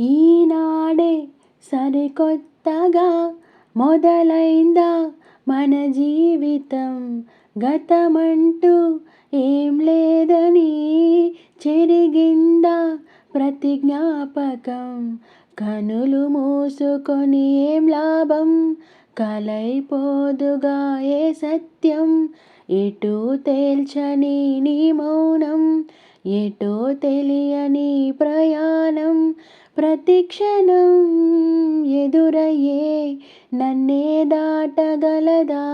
ఈనాడే సరికొత్తగా మొదలైందా మన జీవితం? గతమంటూ ఏం లేదని చెరిగిందా ప్రతి జ్ఞాపకం కనులు మూసుకొని ఏం లాభం? కలైపోదుగా ఏ సత్యం? ఎటూ తేల్చని నీ మౌనం? ఎటో తెలియని ప్రయాణం? ప్రతిక్షణం ఎదురయ్యే నన్నే దాటగలదా?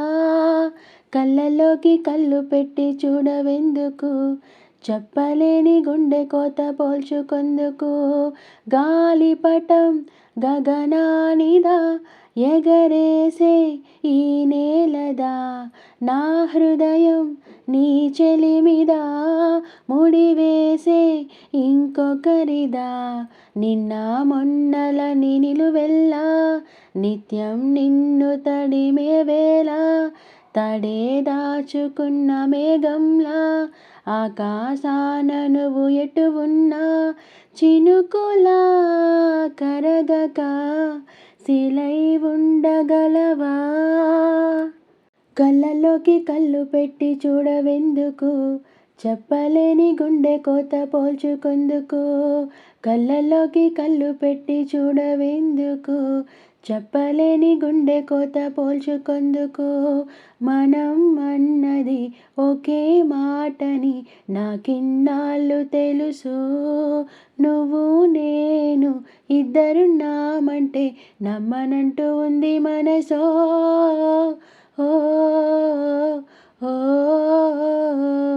కళ్ళలోకి కళ్ళు పెట్టి చూడవెందుకు? చెప్పలేని గుండె కోత పోల్చుకుందుకు? గాలిపటం గగనానిదా? ఎగరేసే ఈ నేలదా? నా హృదయం నీ చెలిమిదా? ముడి ఇంకొకరిదా నిన్న మొన్నలని నిలువెల్లా? నిత్యం నిన్ను తడిమే వేళ? తడే దాచుకున్న మేఘంలా? ఆకాశాన నువ్వు ఎటు ఉన్నా? చినుకులా కరగక శిలై ఉండగలవా? కళ్ళలోకి కళ్ళు పెట్టి చూడవెందుకు? చెప్పలేని గుండె కోత పోల్చుకుందుకు కళ్ళలోకి కళ్ళు పెట్టి చూడవేందుకు చెప్పలేని గుండె కోత పోల్చుకుందుకు మనం అన్నది ఒకే మాటని నాకిన్నాళ్ళు తెలుసు. నువ్వు నేను ఇద్దరున్నామంటే నమ్మనంటూ ఉంది మనసో. ఓ ఓ.